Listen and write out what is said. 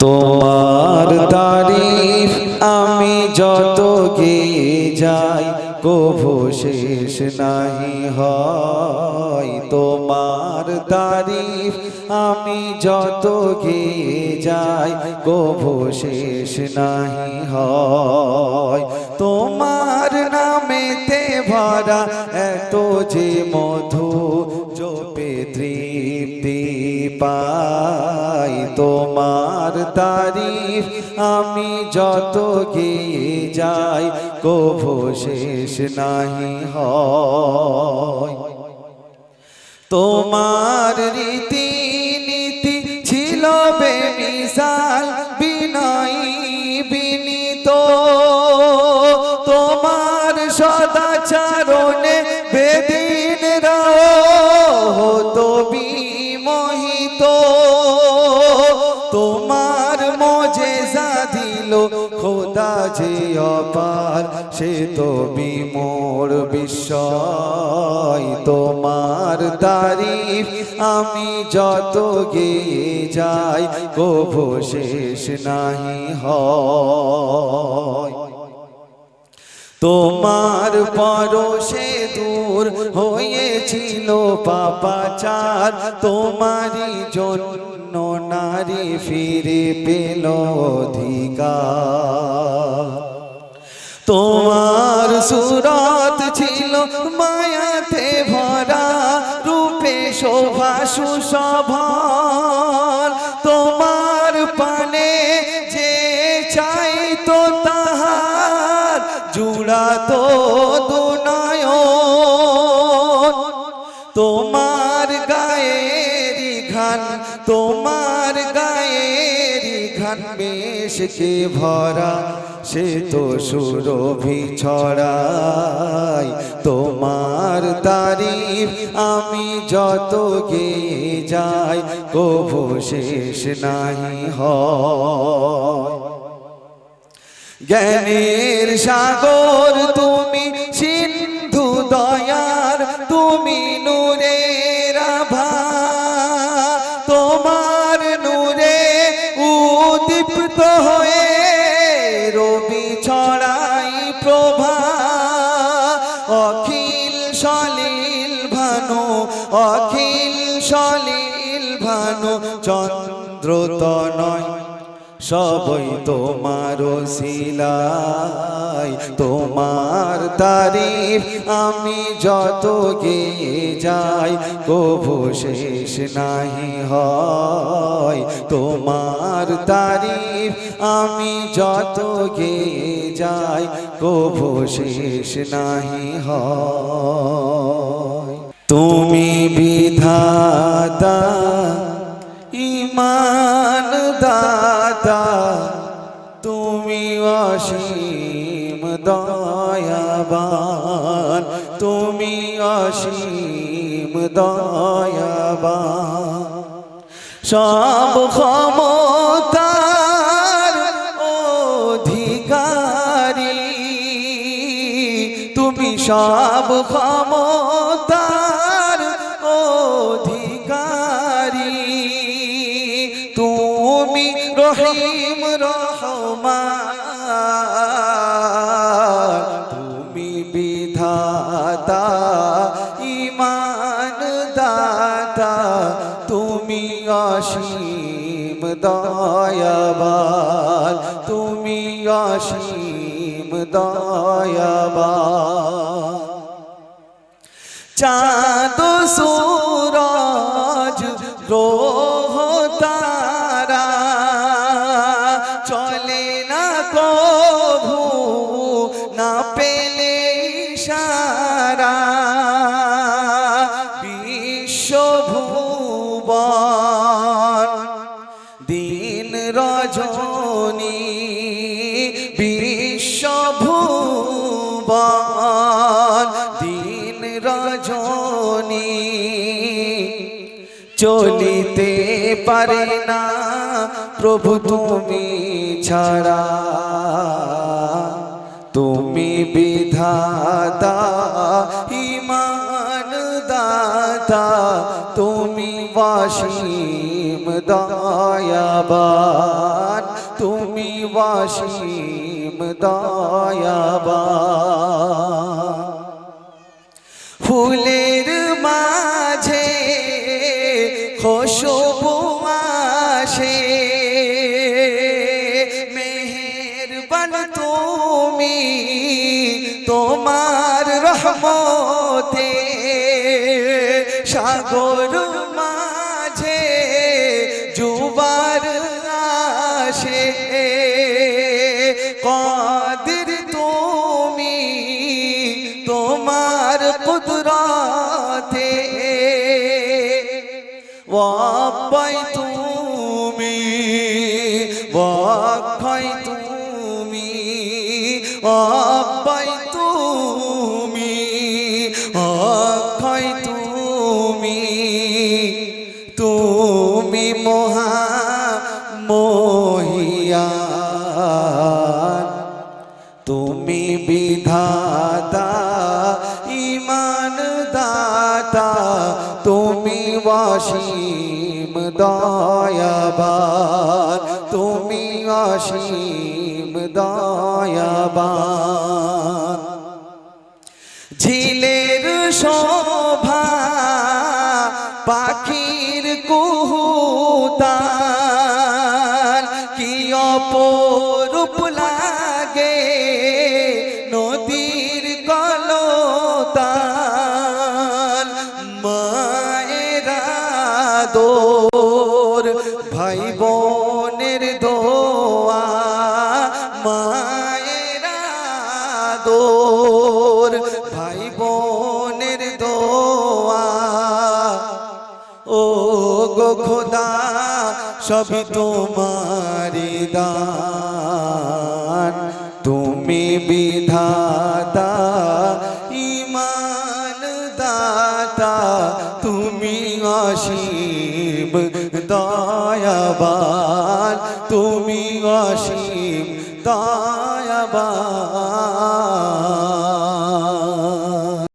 তোমার তারিফ আমি যত গিয়ে যাই, কভু শেষ নাহি হয়। তোমার তারিফ আমি যত গিয়ে যাই, কভু শেষ নাহি হয়। তোমার নামেতে ভরা এত যে মধু তৃপ্তি পাই তোমার তারিফ। আমি যত গিয়ে যাই, কভু শেষ নাহি তোমার রীতি নীতি ছিল বেমিসাল যে অপার, সে তো বিমোর বিস্ময়। তোমার তারিফ আমি যত গিয়ে যাই, কভু শেষ নাহি হয়। তোমার পরশে দূর হয়েছিল পাপাচার তোমারই জন্য নারী ফিরে পেল অধিকার। তোমার সুরত ছিল মায়াতে ভরা, রূপে শোভা সুশোভন। জুড়াতো দুনয়ন। তোমার গায়েরি ঘান তোমার গায়েরি ঘান বেশকে ভরা, সে তো সুরভি ছড়াই। তোমার তারিফ আমি যত গিয়ে যাই কভু শেষ নাহি হয়। জ্ঞানের সাগর, তুমি সিন্ধু দয়ার, তুমি নূরের আভা। তোমার নূরে উদীপ্ত হয়ে রবি ছড়াই প্রভা। অখিল সলিল ভানু, অখিল সলিল ভানু চন্দ্র তনয় সবই তোমার শিলাই তোমার তারিফ আমি যত গিয়ে যাই কভু শেষ নাহি হয়। তোমার তারিফ আমি যত গিয়ে যাই কভু শেষ নাহি হয়। তুমি বিধাতা ইমান দাতা তুমি অসীম দয়াবান তুমি অসীম দয়াবান। সব ক্ষমতার অধিকারী তুমি সব ক্ষমতার রহিম রহমান তুমি বিধাতা ইমান দাতা তুমি অসীম দয়াবান তুমি অসীম দয়াবান। চাঁদ সূরজ রজনী চলিতে পারে না প্রভু তুমি ছাড়া। তুমি বিধাতা ইমান দাতা তুমি বাসীম দয়াবান ওয়াসিম দয়াবান। তুমি তোমার রহমতে সাগর মাঝে জুবার আসে। কাদির তুমি তোমার কুদরতে? ওয়াবাই তুমি ওয়াবাই তুমি ওয়াবাই তুমি ওয়াবাই তুমি তুমি মহা মহিয়ান তুমি বিধাতা ইমান দাতা তুমি ওয়াসিম দয়াবান। তুমি অসীম দয়াবান। ঝিলের শোভা পাখির কুহুতান কি অপরূপ লাগে নদীর কলতান মায়েরা দোর ভাই গো খোদা, সবই তোমারি দান। তুমি বিধাতা ইমান দাতা তুমি অসীম, দয়াবান। তুমি অসীম, দয়াবান।